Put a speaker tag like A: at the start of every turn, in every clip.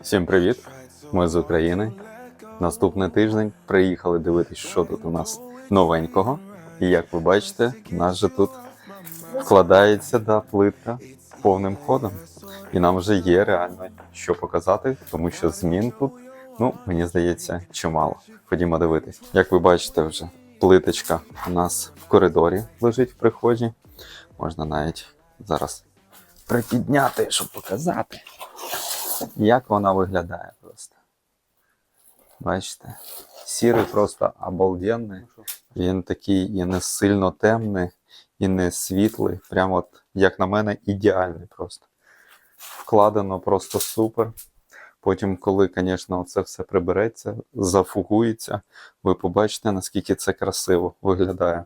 A: Всім привіт! Ми з України. Наступний тиждень приїхали дивитись, що тут у нас новенького. І як ви бачите, у нас же тут вкладається да, плитка повним ходом. І нам вже є реально що показати, тому що змін тут, ну, мені здається, чимало. Ходімо дивитись. Як ви бачите, вже плиточка у нас в коридорі лежить в приході. Можна навіть зараз припідняти, щоб показати. Як вона виглядає просто. Бачите? Сірий просто обалденний. Він такий і не сильно темний, і не світлий. Прямо, от, як на мене, ідеальний просто. Вкладено просто супер. Потім, коли, звісно, це все прибереться, зафугується, ви побачите, наскільки це красиво виглядає.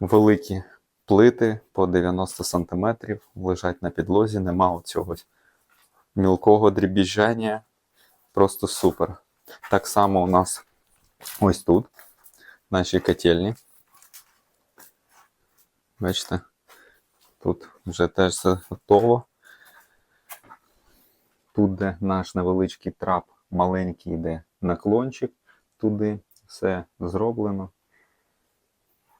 A: Великі плити по 90 см лежать на підлозі, нема оцього мілкого дрібіжання. Просто супер. Так само у нас ось тут, в нашій котельні. Бачите, тут вже теж все готово. Тут, де наш невеличкий трап маленький йде наклончик, туди все зроблено.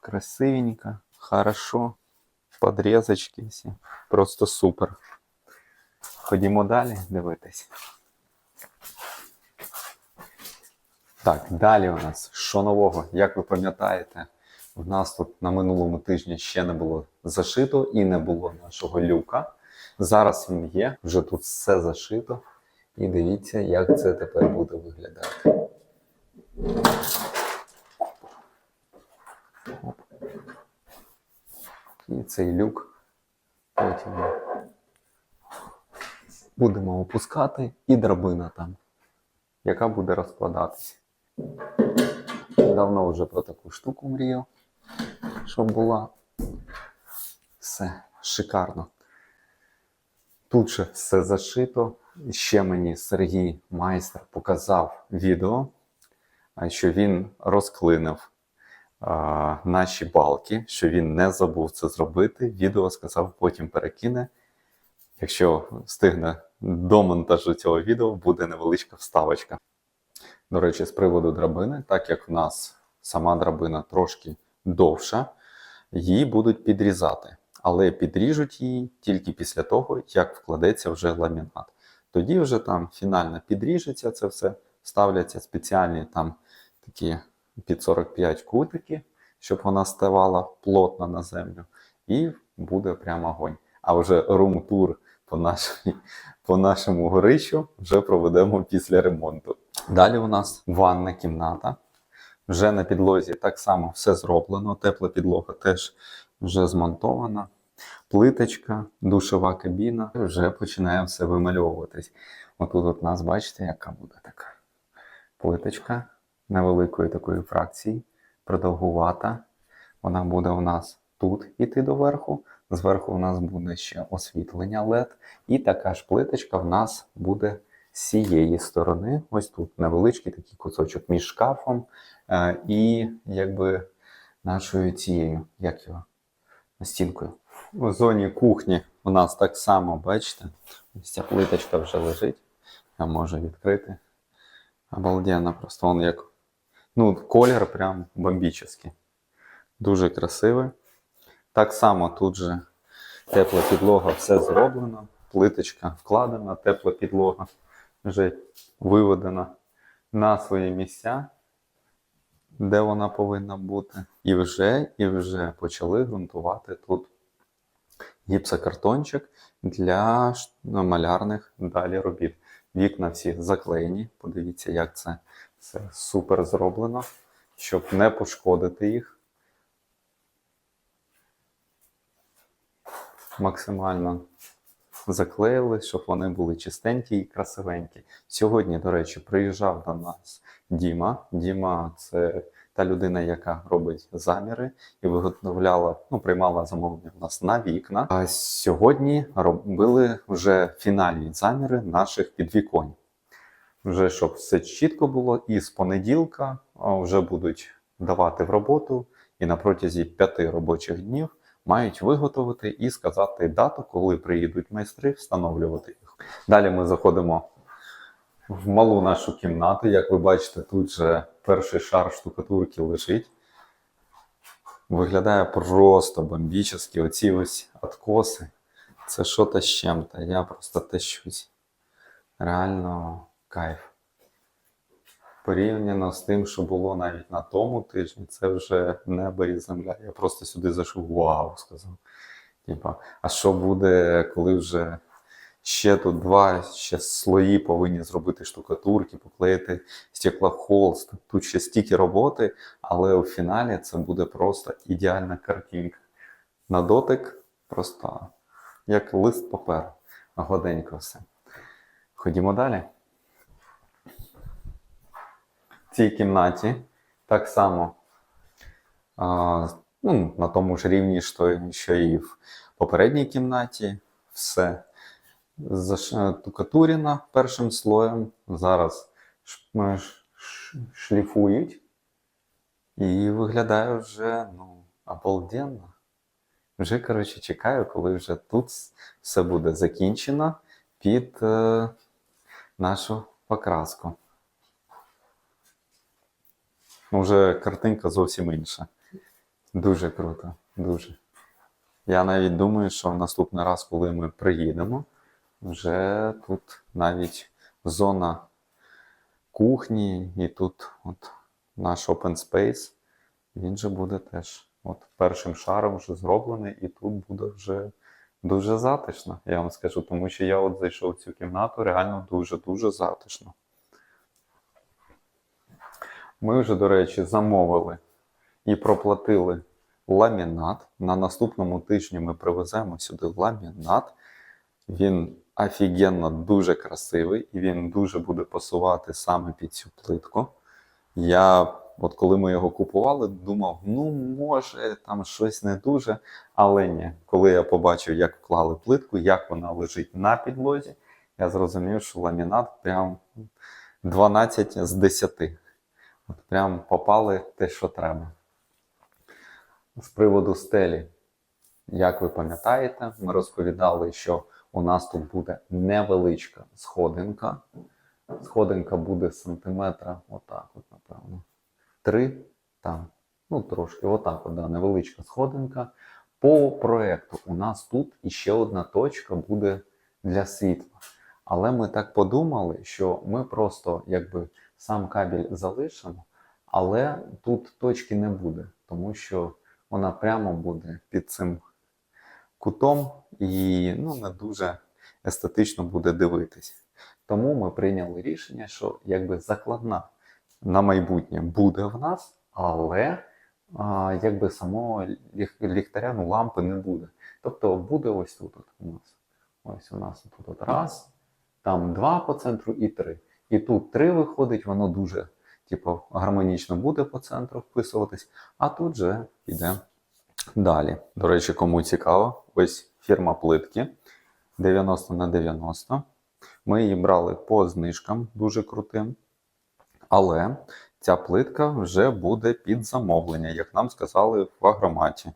A: Красивенько, хорошо. Подрізочки всі. Просто супер. Ходімо далі дивитись. Так, далі у нас що нового? Як ви пам'ятаєте, в нас тут на минулому тижні ще не було зашито і не було нашого люка. Зараз він є, вже тут все зашито. І дивіться, як це тепер буде виглядати. І цей люк потім будемо опускати, і драбина там, яка буде розкладатися. Давно вже про таку штуку мріяв, щоб була. Все шикарно. Тут же все зашито. Ще мені Сергій майстер показав відео, що він розклинив а, наші балки, що він не забув це зробити. Відео сказав, потім перекине. Якщо встигне до монтажу цього відео, буде невеличка вставочка. До речі, з приводу драбини, так як в нас сама драбина трошки довша, її будуть підрізати. Але підріжуть її тільки після того, як вкладеться вже ламінат. Тоді вже там фінально підріжеться це все, ставляться спеціальні там такі під 45 кутики, щоб вона ставала плотно на землю, і буде прямо огонь. А вже рум-тур по, нашій, по нашому горищу вже проведемо після ремонту. Далі у нас ванна кімната. Вже на підлозі так само все зроблено. Тепла підлога теж вже змонтована. Плиточка, душова кабіна, вже починає все вимальовуватись. Отут от нас, бачите, яка буде така плиточка невеликої такої фракції, продовгувата. Вона буде у нас тут іти доверху. Зверху у нас буде ще освітлення LED. І така ж плиточка в нас буде з цієї сторони. Ось тут невеличкий такий кусочок між шкафом е, і якби нашою цією, як його, стінкою. У зоні кухні у нас так само, бачите, ось ця плиточка вже лежить. Я можу відкрити. Обалденно, просто он як. Ну, колір прям бомбічний. Дуже красивий. Так само тут же тепла підлога, все зроблено. Плиточка вкладена, тепла підлога вже виведена на свої місця, де вона повинна бути. І вже, і вже почали ґрунтувати тут гіпсокартончик для малярних далі робіт. Вікна всі заклеєні. Подивіться, як це все супер зроблено, щоб не пошкодити їх. Максимально заклеїли, щоб вони були чистенькі і красивенькі. Сьогодні, до речі, приїжджав до нас Діма. Діма це та людина, яка робить заміри і виготовляла, ну, приймала замовлення в нас на вікна. А сьогодні робили вже фінальні заміри наших підвіконь. Вже щоб все чітко було, і з понеділка вже будуть давати в роботу, і на протязі п'яти робочих днів мають виготовити і сказати дату, коли приїдуть майстри, встановлювати їх. Далі ми заходимо в малу нашу кімнату. Як ви бачите, тут же перший шар штукатурки лежить. Виглядає просто бомбічно. Оці ось откоси. Це що-то з чим-то. Я просто тащусь. Реально кайф. Порівняно з тим, що було навіть на тому тижні, це вже небо і земля. Я просто сюди зайшов, вау, сказав. Типа, а що буде, коли вже ще тут два ще слої повинні зробити штукатурки, поклеїти стеклохолст. Тут ще стільки роботи, але у фіналі це буде просто ідеальна картинка. На дотик просто як лист паперу. Гладенько все. Ходімо далі. В цій кімнаті так само а, ну, на тому ж рівні, що, що і в попередній кімнаті. Все заштукатурено першим слоєм. Зараз шліфують. І виглядає вже ну, обалденно. Вже, коротше, чекаю, коли вже тут все буде закінчено під е, нашу покраску. Вже картинка зовсім інша. Дуже круто, дуже. Я навіть думаю, що в наступний раз, коли ми приїдемо, вже тут навіть зона кухні, і тут от наш open space, він же буде теж от першим шаром вже зроблений, і тут буде вже дуже затишно, я вам скажу, тому що я от зайшов в цю кімнату, реально дуже-дуже затишно. Ми вже, до речі, замовили і проплатили ламінат. На наступному тижні ми привеземо сюди ламінат. Він офігенно дуже красивий і він дуже буде пасувати саме під цю плитку. Я, от коли ми його купували, думав, ну може там щось не дуже, але ні. Коли я побачив, як вклали плитку, як вона лежить на підлозі, я зрозумів, що ламінат прям 12 з 10. От прям попали те, що треба. З приводу стелі, як ви пам'ятаєте, ми розповідали, що у нас тут буде невеличка сходинка. Сходинка буде сантиметра, отак, от, напевно. Три там, ну трошки, отак, от, да, невеличка сходинка. По проекту у нас тут іще одна точка буде для світла. Але ми так подумали, що ми просто якби сам кабель залишимо, але тут точки не буде, тому що вона прямо буде під цим кутом і ну, не дуже естетично буде дивитись. Тому ми прийняли рішення, що якби закладна на майбутнє буде в нас, але а, якби самого ліх- ліхтаря, ну, лампи не буде. Тобто буде ось тут от у нас. Ось у нас тут от раз, там два по центру і три. І тут три виходить, воно дуже типу, гармонічно буде по центру вписуватись, а тут же піде далі. До речі, кому цікаво, ось фірма плитки 90 на 90. Ми її брали по знижкам дуже крутим. Але ця плитка вже буде під замовлення, як нам сказали в агроматі.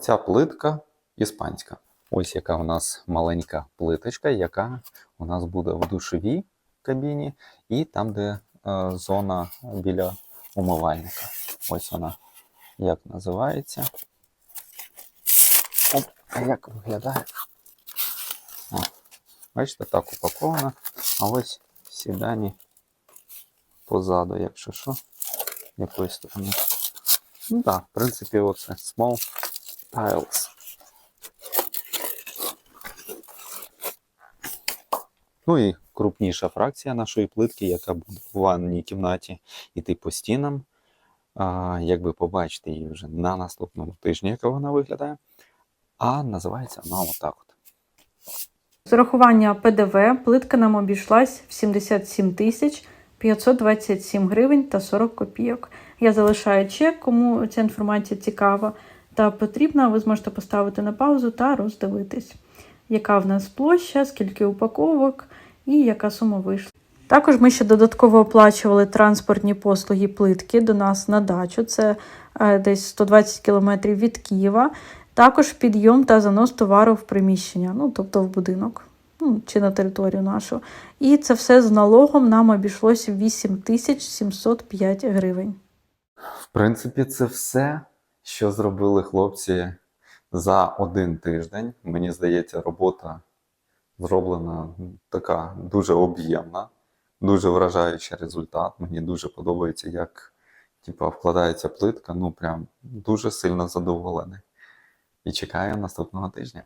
A: Ця плитка іспанська. Ось яка у нас маленька плиточка, яка у нас буде в душовій кабіні, і там, де е, зона біля умивальника. Ось вона як називається. Оп, як виглядає? О, бачите, так упакована. А ось всі дані позаду, якщо що, якоїсь сторони. Ну так, в принципі, оце small tiles. Ну і крупніша фракція нашої плитки, яка буде в ванній кімнаті іти по стінам. А, як ви її вже на наступному тижні, яка вона виглядає. А називається вона отак от.
B: З урахування ПДВ плитка нам обійшлась в 77 тисяч 527 гривень та 40 копійок. Я залишаю чек, кому ця інформація цікава та потрібна, ви зможете поставити на паузу та роздивитись, яка в нас площа, скільки упаковок і яка сума вийшла. Також ми ще додатково оплачували транспортні послуги плитки до нас на дачу. Це е, десь 120 км від Києва. Також підйом та занос товару в приміщення, ну тобто в будинок. ну, чи на територію нашу. І це все з налогом нам обійшлося 8705 гривень.
A: В принципі, це все, що зробили хлопці за один тиждень. Мені здається, робота зроблена така дуже об'ємна, дуже вражаючий результат. Мені дуже подобається, як типу, вкладається плитка. Ну, прям дуже сильно задоволений. І чекаю наступного тижня.